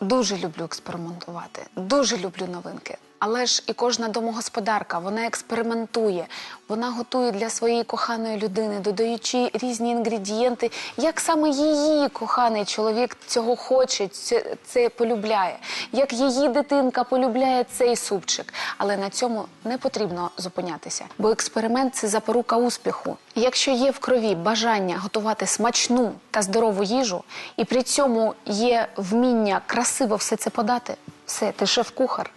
Дуже люблю експериментувати, дуже люблю новинки. Але ж і кожна домогосподарка вона експериментує, вона готує для своєї коханої людини, додаючи різні інгредієнти, як саме її коханий чоловік цього хоче, це, це полюбляє, як її дитинка полюбляє цей супчик. Але на цьому не потрібно зупинятися, бо експеримент це запорука успіху. Якщо є в крові бажання готувати смачну та здорову їжу, і при цьому є вміння красиво все це подати, все, ти шеф-кухар.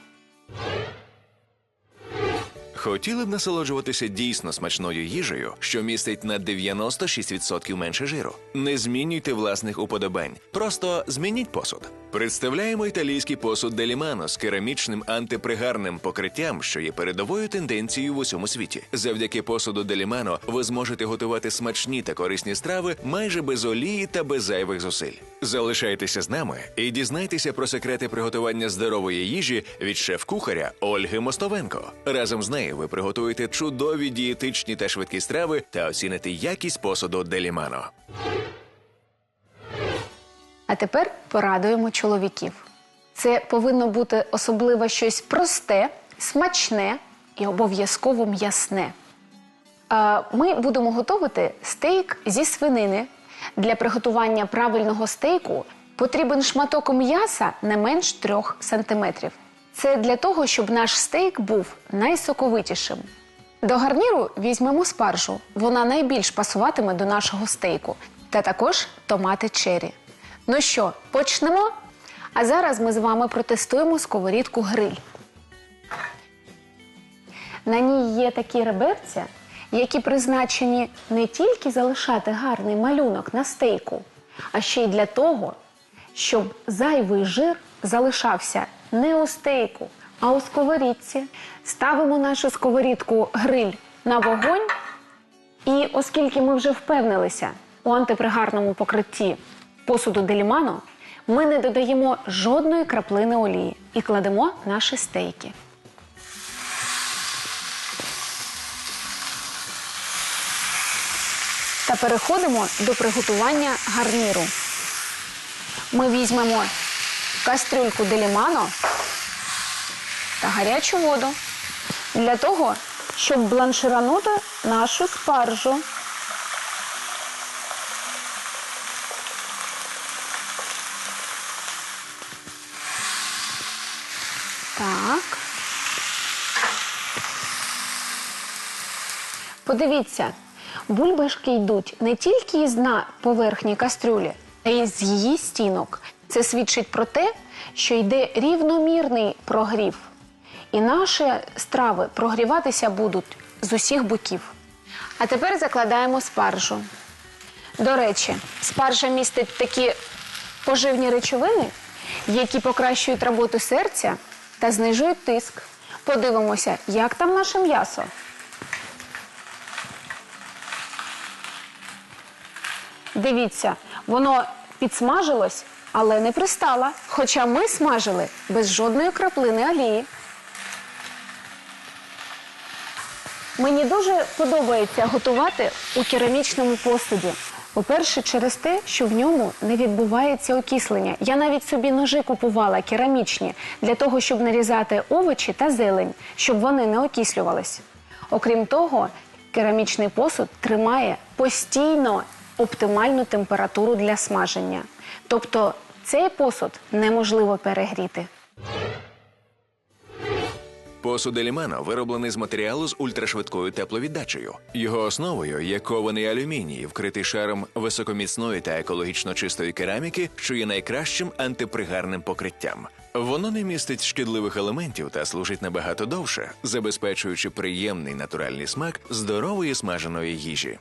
Хотіли б насолоджуватися дійсно смачною їжею, що містить на 96% менше жиру. Не змінюйте власних уподобань, просто змініть посуд. Представляємо італійський посуд Делімано з керамічним антипригарним покриттям, що є передовою тенденцією в усьому світі. Завдяки посуду Делімано ви зможете готувати смачні та корисні страви майже без олії та без зайвих зусиль. Залишайтеся з нами і дізнайтеся про секрети приготування здорової їжі від шеф-кухаря Ольги Мостовенко. Разом з нею ви приготуєте чудові дієтичні та швидкі страви та оціните якість посуду Делімано. А тепер порадуємо чоловіків. Це повинно бути особливо щось просте, смачне і обов'язково м'ясне. Ми будемо готувати стейк зі свинини. Для приготування правильного стейку потрібен шматок м'яса не менш 3 см. Це для того, щоб наш стейк був найсоковитішим. До гарніру візьмемо спаржу. Вона найбільш пасуватиме до нашого стейку. Та також томати чері. Ну що, почнемо? А зараз ми з вами протестуємо сковорідку гриль. На ній є такі реберця, які призначені не тільки залишати гарний малюнок на стейку, а ще й для того, щоб зайвий жир залишався не у стейку, а у сковорідці. Ставимо нашу сковорідку гриль на вогонь. І оскільки ми вже впевнилися у антипригарному покритті посуду Делімано, ми не додаємо жодної краплини олії і кладемо наші стейки. Та переходимо до приготування гарніру. Ми візьмемо кастрюльку Делімано та гарячу воду для того, щоб бланширанути нашу спаржу. Так. Подивіться, бульбашки йдуть не тільки із дна поверхні кастрюлі, а й з її стінок. Це свідчить про те, що йде рівномірний прогрів. І наші страви прогріватися будуть з усіх боків. А тепер закладаємо спаржу. До речі, спаржа містить такі поживні речовини, які покращують роботу серця та знижують тиск. Подивимося, як там наше м'ясо. Дивіться, воно підсмажилось, але не пристало. Хоча ми смажили без жодної краплини олії. Мені дуже подобається готувати у керамічному посуді. По-перше, через те, що в ньому не відбувається окислення. Я навіть собі ножи купувала керамічні для того, щоб нарізати овочі та зелень, щоб вони не окислювались. Окрім того, керамічний посуд тримає постійно оптимальну температуру для смаження. Тобто цей посуд неможливо перегріти. Посуд Елімано вироблений з матеріалу з ультрашвидкою тепловіддачею. Його основою є кований алюміній, вкритий шаром високоміцної та екологічно чистої кераміки, що є найкращим антипригарним покриттям. Воно не містить шкідливих елементів та служить набагато довше, забезпечуючи приємний натуральний смак здорової смаженої їжі.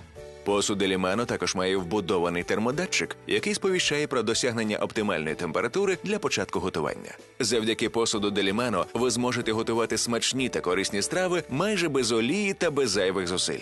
Посуд Елімано також має вбудований термодатчик, який сповіщає про досягнення оптимальної температури для початку готування. Завдяки посуду Делімано ви зможете готувати смачні та корисні страви майже без олії та без зайвих зусиль.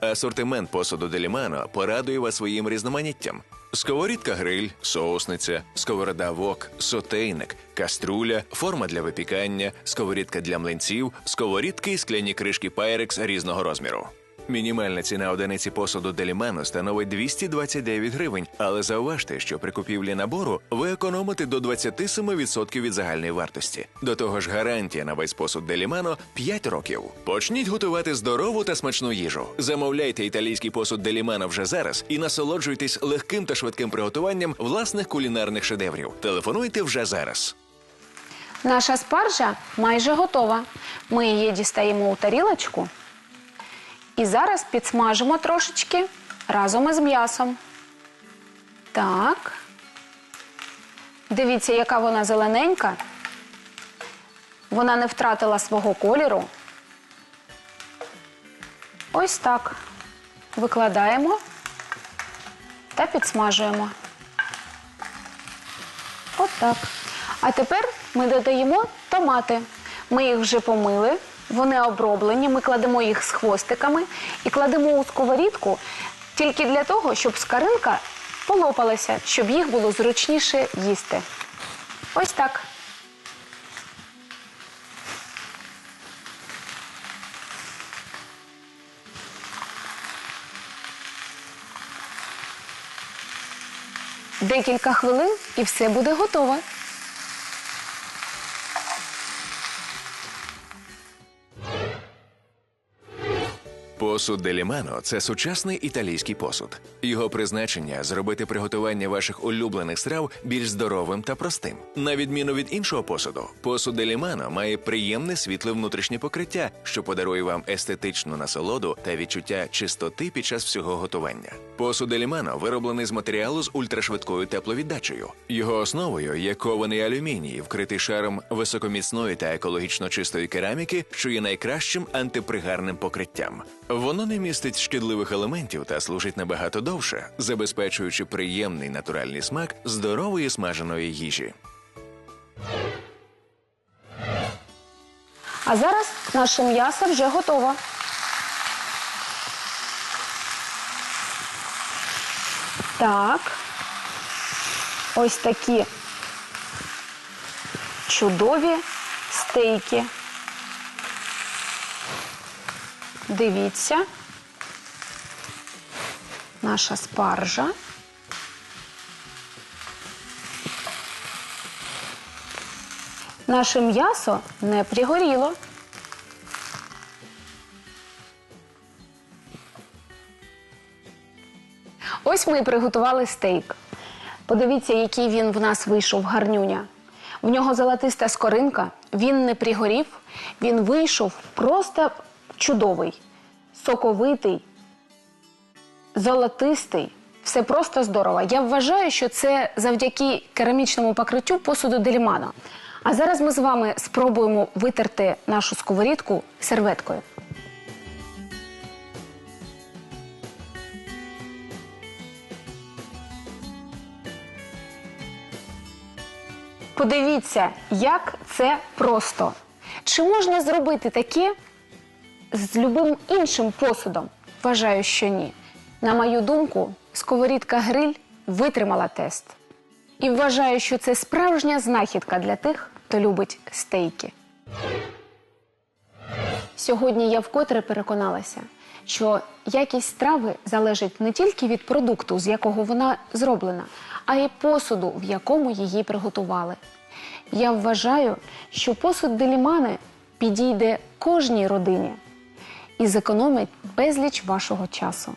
Асортимент посуду Делімано порадує вас своїм різноманіттям. Сковорідка гриль, соусниця, сковорода вок, сотейник, каструля, форма для випікання, сковорідка для млинців, сковорідки і скляні кришки Pyrex різного розміру. Мінімальна ціна одиниці посуду Делімано становить 229 гривень, але зауважте, що при купівлі набору ви економите до 27% від загальної вартості. До того ж, гарантія на весь посуд Делімано 5 років. Почніть готувати здорову та смачну їжу. Замовляйте італійський посуд Делімано вже зараз і насолоджуйтесь легким та швидким приготуванням власних кулінарних шедеврів. Телефонуйте вже зараз. Наша спаржа майже готова. Ми її дістаємо у тарілочку. І зараз підсмажимо трошечки разом із м'ясом. Так. Дивіться, яка вона зелененька. Вона не втратила свого кольору. Ось так. Викладаємо та підсмажуємо. От так. А тепер ми додаємо томати. Ми їх вже помили, вони оброблені. Ми кладемо їх з хвостиками і кладемо у сковорідку тільки для того, щоб скаринка полопалася, щоб їх було зручніше їсти. Ось так. Декілька хвилин і все буде готово. Посуд Делімано це сучасний італійський посуд. Його призначення зробити приготування ваших улюблених страв більш здоровим та простим. На відміну від іншого посуду, посуд Делімано має приємне світле внутрішнє покриття, що подарує вам естетичну насолоду та відчуття чистоти під час всього готування. Посуд Делімано вироблений з матеріалу з ультрашвидкою тепловіддачею. Його основою є кований алюміній, вкритий шаром високоміцної та екологічно чистої кераміки, що є найкращим антипригарним покриттям. Воно не містить шкідливих елементів та служить набагато довше, забезпечуючи приємний натуральний смак здорової смаженої їжі. А зараз наше м'ясо вже готово. Так. Ось такі чудові стейки. Дивіться. Наша спаржа. Наше м'ясо не пригоріло. Ось ми і приготували стейк. Подивіться, який він в нас вийшов гарнюня. В нього золотиста скоринка, він не пригорів, він вийшов просто чудовий, соковитий, золотистий. Все просто здорово. Я вважаю, що це завдяки керамічному покриттю посуду Делімано. А зараз ми з вами спробуємо витерти нашу сковорідку серветкою. Подивіться, як це просто. Чи можна зробити таке з любим іншим посудом? Вважаю, що ні. На мою думку, сковорідка гриль витримала тест. І вважаю, що це справжня знахідка для тих, хто любить стейки. Сьогодні я вкотре переконалася, що якість страви залежить не тільки від продукту, з якого вона зроблена, а й посуду, в якому її приготували. Я вважаю, що посуд делімани підійде кожній родині і зекономить безліч вашого часу.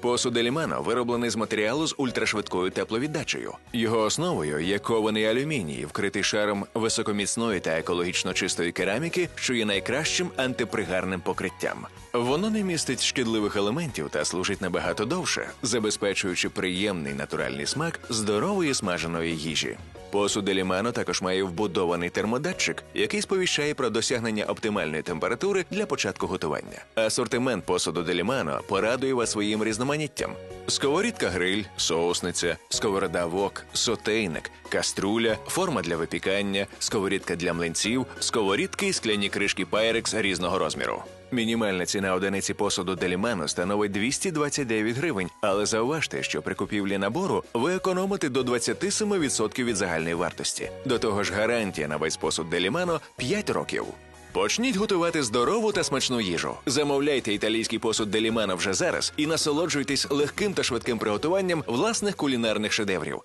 Посуд Елімано вироблений з матеріалу з ультрашвидкою тепловіддачею. Його основою є кований алюміній, вкритий шаром високоміцної та екологічно чистої кераміки, що є найкращим антипригарним покриттям. Воно не містить шкідливих елементів та служить набагато довше, забезпечуючи приємний натуральний смак здорової смаженої їжі. Посуд Елімано також має вбудований термодатчик, який сповіщає про досягнення оптимальної температури для початку готування. Асортимент посуду Делімано порадує вас своїм різноманіттям: сковорідка гриль, соусниця, сковорода вок, сотейник, каструля, форма для випікання, сковорідка для млинців, сковорідки і скляні кришки Pyrex різного розміру. Мінімальна ціна одиниці посуду Делімано становить 229 гривень, але зауважте, що при купівлі набору ви економите до 27% від загальної вартості. До того ж, гарантія на весь посуд Делімано 5 років. Почніть готувати здорову та смачну їжу. Замовляйте італійський посуд Делімано вже зараз і насолоджуйтесь легким та швидким приготуванням власних кулінарних шедеврів.